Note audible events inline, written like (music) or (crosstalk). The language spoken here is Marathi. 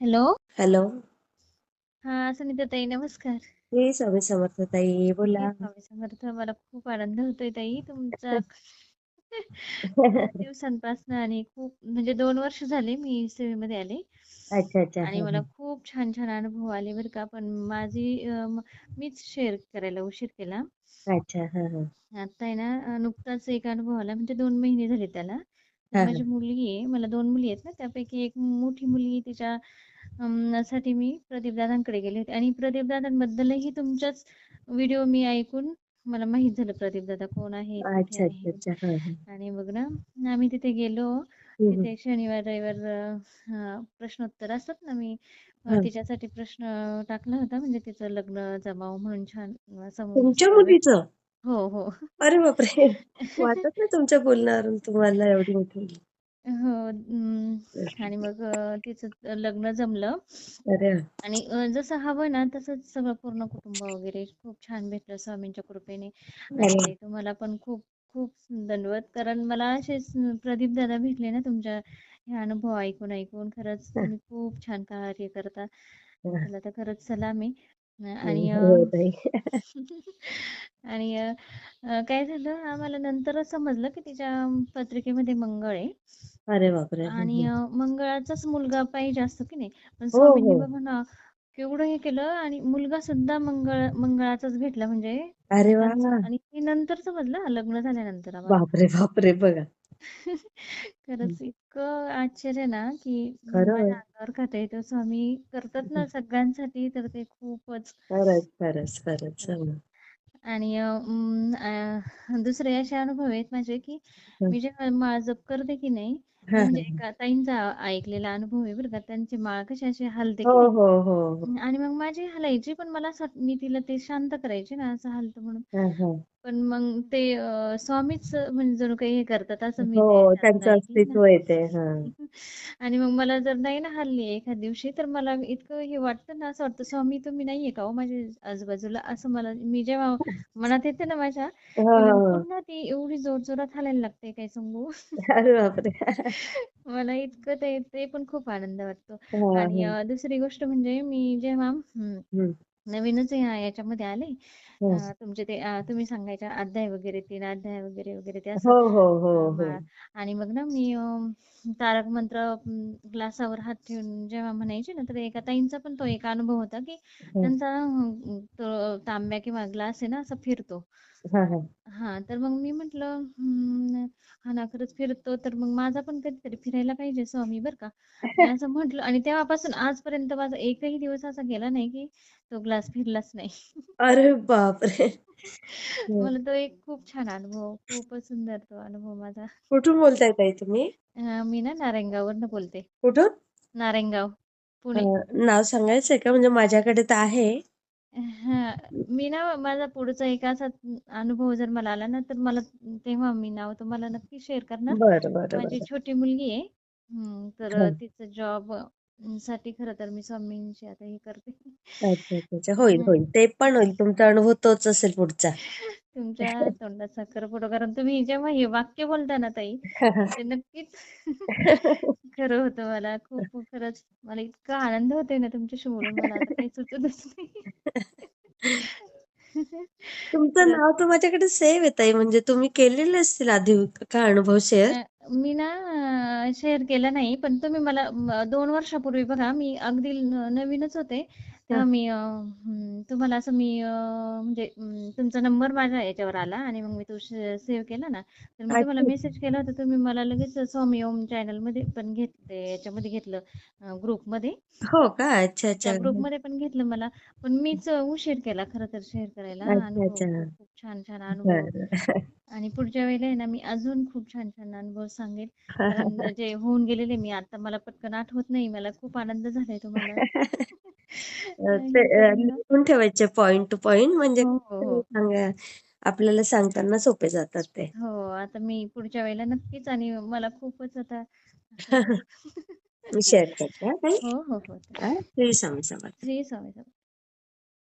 हॅलो. हॅलो. हा सुनीताताई नमस्कार. हे स्वामी समर्थ ताई बोला. स्वामी समर्थ मला खूप आनंद होतोय ताई तुमचा. खूप (laughs) दिवसांपासून आणि खूप म्हणजे दोन वर्ष झाले मी सेवेमध्ये आले. अच्छा अच्छा. आणि हा मला खूप छान छान अनुभव आले बरं का. पण माझी अं, मीच शेअर करायला उशीर केला. अच्छा हा हा. आता आहे ना अं, नुकताच एक अनुभव आला म्हणजे दोन महिने झाले त्याला. हा माझी मुलगी आहे मला दोन मुली आहेत ना त्यापैकी एक मोठी मुलगी तिच्या अं, साठी मी प्रदीप दादांकडे गेले होते. आणि प्रदीप दादांबद्दलही तुमच्याच व्हिडिओ मी ऐकून मला माहीत झालं प्रदीप दादा कोण आहेत हा कुठे अच्छा अच्छा आहेत अच्छा. हा हा. आणि मग ना आम्ही तिथे गेलो. तिथे शनिवार रविवार अं, प्रश्नोत्तर असतात ना मी अं, हा. तिच्यासाठी प्रश्न टाकला होता. म्हणजे तिचं लग्न जमाव म्हणून छान अं, समोर तुमच्या स्थळ भेट मुलीचं? हो हो. अरे बापरे. (laughs) वाटत नाही तुमच्या बोलण्यावरून तुम्हाला एवढी मोठी मुलगी. हो अं, आणि मग अं, तिचं लग्न जमलं. अरे. आणि अ, जसं हवं ना तसंच सगळं पूर्ण कुटुंब वगैरे खूप छान भेटलं स्वामींच्या कृपेने. अरे आणि तुम्हाला पण खूप खूप दंडवत कारण मला असेच प्रदीप दादा भेटले ना तुमच्या हे अनुभव ऐकून ऐकून खरंच तुम्ही खूप छान कार्य करता. त्याला तर खरंच सलाम. आहे अ, आणि अ, हो ताई (laughs) आणि अ, अ, काय झालं आम्हाला नंतरच समजलं की तिच्या पत्रिकेमध्ये मंगळ आहे. अरे बापरे! आणि. अ, मंगळाचाच मुलगा पाहिजे असतो की नाही. पण हो स्वामींनी हो. बघा ना केवढं हे केलं आणि मुलगा सुद्धा मंगळ मंगळाचाच भेटला म्हणजे अरे आणि ते नंतर समजलं हा, लग्न झाल्यानंतर आम्हाला. बापरे बापरे! बघा. (laughs) खरंच इतकं आश्चर्य ना की माझ्या अंगावर येतं स्वामी करतात ना सगळ्यांसाठी तर ते खूपच खरंच खरंच खरंच. खरंच. हं. आणि अ, दुसरे असे अनुभव आहेत माझे की हं. मी जेव्हा माळ जप करते की नाही हा म्हणजे हा. एका ताईंचा ऐकलेला अनुभव आहे बरं का त्यांची माळ कशी अशी हलते हो की हो हो हो आणि मग माझी हलायची पण मला असं मी तिला ते शांत करायचे ना असं हलतं म्हणून हा हा पण मग ते अ, स्वामीच म्हणजे जणू काही हे करतात असं मी ते हो त्यांचं ऐकलं अस्तित्व येते हा. (laughs) आणि मग मला जर नाही ना हल्ली एखाद दिवशी तर मला इतकं हे वाटतं ना असं वाटतं स्वामी तुम्ही नाहीये का हो माझ्या आजूबाजूला? असं मला मी जेव्हा मनात येते ना माझ्या हा की हा मग हा. पुन्हा ती एवढी जोर जोरात हालायला लागते काय सांगू? (laughs) अरे बापरे. (laughs) मला इतकं ते ते पण खूप आनंद वाटतो. हा आणि हा. अ, दुसरी गोष्ट म्हणजे मी जेव्हा हं. नवीनच या याच्यामध्ये आले हं. अ, तुमचे ते अ, तुम्ही सांगायच्या अध्याय वगैरे तीन अध्याय वगैरे वगैरे ते असं हो हो हो अ, हो आणि मग ना मी अ, तारक मंत्र ग्लासावर हात ठेवून जेव्हा म्हणायचे ना तर एका ताईंचा पण तो एक अनुभव होता की हं. त्यांचा अ, तो तांब्या किंवा ग्लास आहे ना असा फिरतो हा हा. हा तर मग मी म्हंटल हा ना खरंच फिरतो. तर मग माझा पण कधीतरी फिरायला पाहिजे स्वामी बर का. मी असं म्हंटल आणि तेव्हापासून आजपर्यंत माझा एकही दिवस असा गेला नाही की तो ग्लास फिरलाच नाही. अरे बापरे. हं. (laughs) मला तो एक खूप छान अनुभव खूपच सुंदर तो अनुभव माझा. कुठून बोलताय ताई तुम्ही? अं, मी ना नारायणगाववरनं बोलते. कुठून? नारायणगाव पुणे. नाव सांगायचंय का? म्हणजे माझ्याकडे तर आहे. हा मी ना माझा पुढचा एक असा अनुभव जर मला आला ना तर मला तेव्हा मी नाव तुम्हाला नक्की शेअर करणार. बरं बरं माझी बरं छोटी मुलगी आहे. तर हा. तिचं जॉबसाठी खरं तर मी स्वामींची आता हे करते. अच्छा अच्छा अच्छा. होईल. होईल. ते पण होईल. तुमचा अनुभव तोच असेल पुढचा. तुमच्या तोंडात साखर फोटो. कारण तुम्ही जेव्हा हे वाक्य बोलता ना ताई ते नक्कीच (laughs) खरं होतं मला. खूप खरंच मला इतका आनंद होतोय ना तुमच्याशी बोलून. मला आता काही सुचतच नाही. तुमचं नाव तर माझ्याकडे सेव्ह आहे ताई. म्हणजे तुम्ही केलेले असतील आधी का अनुभव शेअर मी ना शेअर केलं नाही. पण तुम्ही मला दोन वर्षापूर्वी बघा मी अगदी नवीनच होते. तेव्हा मी अ, तुम्हाला असं मी अ, म्हणजे तुमचा नंबर माझ्या याच्यावर आला आणि मग मी तो सेव्ह केला ना. तर मी तुम्हाला अच्छा. मेसेज केला होता तुम्ही मला लगेच स्वामी ओम चॅनलमध्ये पण घेतले याच्यामध्ये घेतलं ग्रुपमध्ये. हो का? अच्छा त्या अच्छा ग्रुपमध्ये पण घेतलं मला. पण मीच उशीर केला खरं तर शेअर करायला. अच्छा अनुभव अच्छा खूप खूप छान छान अनुभव. बरं. आणि पुढच्या वेळेला आहे ना मी अजून खूप छान छान अनुभव (laughs) कारण जे होऊन गेलेले मी आता मला पटकन आठवत नाही. मला खूप आनंद झालाय तुम्हाला. (laughs) ते अ, लिहून ठेवायचे पॉइंट टू पॉइंट म्हणजे हो हो. सांगा आपल्याला सांगताना सोपे जातात ते. हो आता मी पुढच्या वेळेला नक्कीच आणि मला खूपच आता असं मी शेअर करते हा हो हो हो हा, श्री स्वामी समर्थ. श्री स्वामी समर्थ.